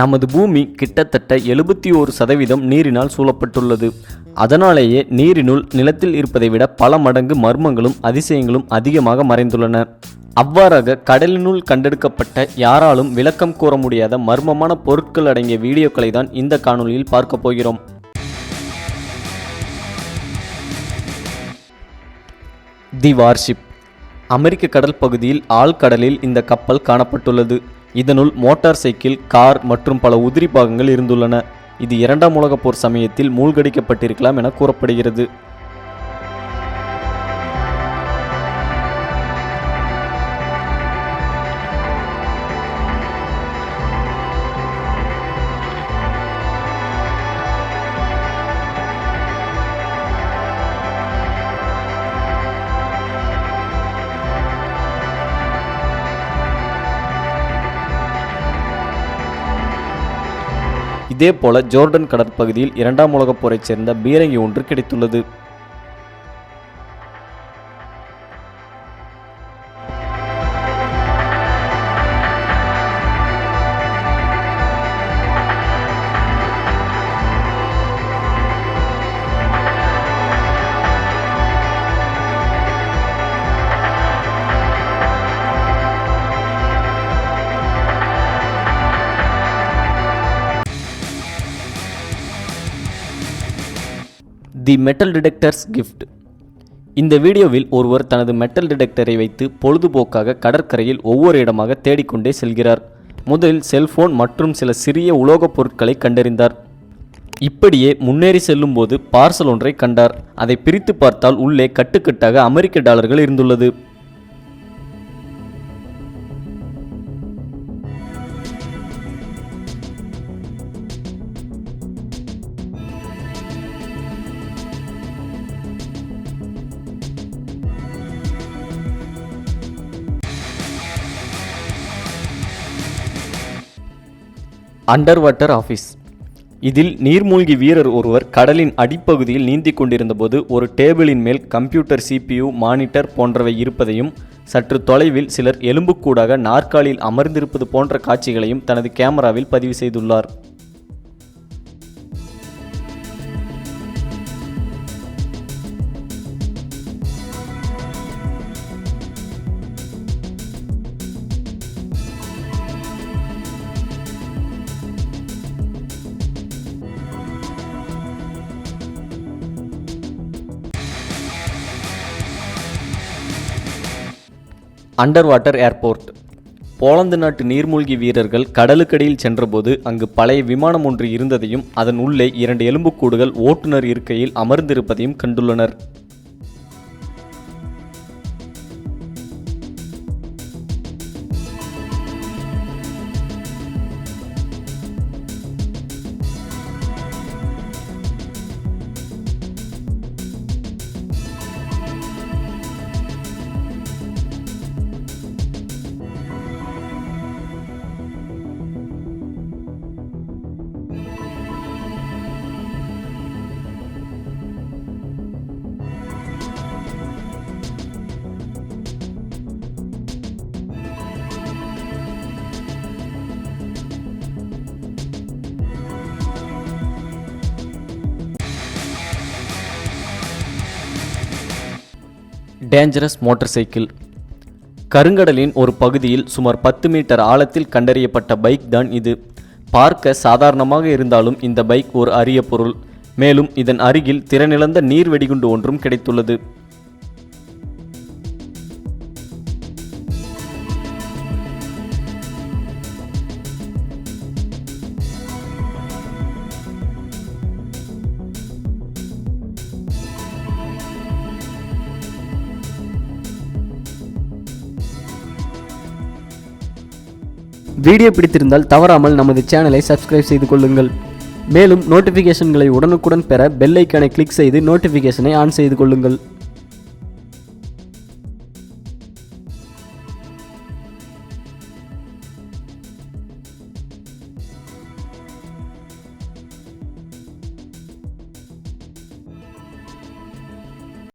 நமது பூமி கிட்டத்தட்ட எழுபத்தி ஓரு சதவீதம் நீரினால் சூழப்பட்டுள்ளது. அதனாலேயே நீரினுள் நிலத்தில் இருப்பதை விட பல மடங்கு மர்மங்களும் அதிசயங்களும் அதிகமாக மறைந்துள்ளன. அவ்வாறாக கடலினுள் கண்டெடுக்கப்பட்ட யாராலும் விளக்கம் கூற முடியாத மர்மமான பொருட்கள் அடங்கிய வீடியோக்களை தான் இந்த காணொலியில் பார்க்க போகிறோம். தி வார்ஷிப். அமெரிக்க கடல் பகுதியில் ஆழ்கடலில் இந்த கப்பல் காணப்பட்டுள்ளது. இதனுள் மோட்டார் சைக்கிள் கார் மற்றும் பல உதிரி பாகங்கள் இருந்துள்ளன. இது இரண்டாம் உலகப் போர் சமயத்தில் மூழ்கடிக்கப்பட்டிருக்கலாம் என கூறப்படுகிறது. இதேபோல ஜோர்டன் கடற்பகுதியில் இரண்டாம் உலகப் போரைச் சேர்ந்த பீரங்கி ஒன்று கிடைத்துள்ளது. தி மெட்டல் டிடெக்டர்ஸ் கிஃப்ட் இந்த வீடியோவில் ஒருவர் தனது மெட்டல் டிடெக்டரை வைத்து பொழுதுபோக்காக கடற்கரையில் ஒவ்வொரு இடமாக தேடிக்கொண்டே செல்கிறார். முதலில் செல்போன் மற்றும் சில சிறிய உலோகப் பொருட்களை கண்டறிந்தார். இப்படியே முன்னேறி செல்லும்போது பார்சல் ஒன்றை கண்டார். அதை பிரித்து பார்த்தால் உள்ளே கட்டுக்கட்டாக அமெரிக்க டாலர்கள் இருந்துள்ளது. அண்டர் வாட்டர் ஆஃபீஸ் இதில் நீர்மூழ்கி வீரர் ஒருவர் கடலின் அடிப்பகுதியில் நீந்திக் கொண்டிருந்தபோது ஒரு டேபிளின் மேல் கம்ப்யூட்டர் சிபியு மானிட்டர் போன்றவை இருப்பதையும் சற்று தொலைவில் சிலர் எலும்புக்கூடாக நாற்காலியில் அமர்ந்திருப்பது போன்ற காட்சிகளையும் தனது கேமராவில் பதிவு செய்துள்ளார். அண்டர் வாட்டர் ஏர்போர்ட் போலந்து நாட்டு நீர்மூழ்கி வீரர்கள் கடலுக்கடியில் சென்றபோது அங்கு பழைய விமானம் ஒன்று இருந்ததையும் அதன் உள்ளே இரண்டு எலும்புக்கூடுகள் ஓட்டுநர் இருக்கையில் அமர்ந்திருப்பதையும் கண்டுள்ளனர். டேஞ்சரஸ் மோட்டார் சைக்கிள் கருங்கடலின் ஒரு பகுதியில் சுமார் பத்து மீட்டர் ஆழத்தில் கண்டறியப்பட்ட பைக் தான் இது. பார்க்க சாதாரணமாக இருந்தாலும் இந்த பைக் ஒரு அரிய பொருள். மேலும் இதன் அருகில் திறனிழந்த நீர் வெடிகுண்டு ஒன்றும் கிடைத்துள்ளது. வீடியோ பிடித்திருந்தால் தவறாமல் நமது சேனலை சப்ஸ்கிரைப் செய்து கொள்ளுங்கள். மேலும் நோட்டிஃபிகேஷன்களை உடனுக்குடன் பெற பெல் ஐக்கானை கிளிக் செய்து நோட்டிஃபிகேஷனை ஆன் செய்து கொள்ளுங்கள்.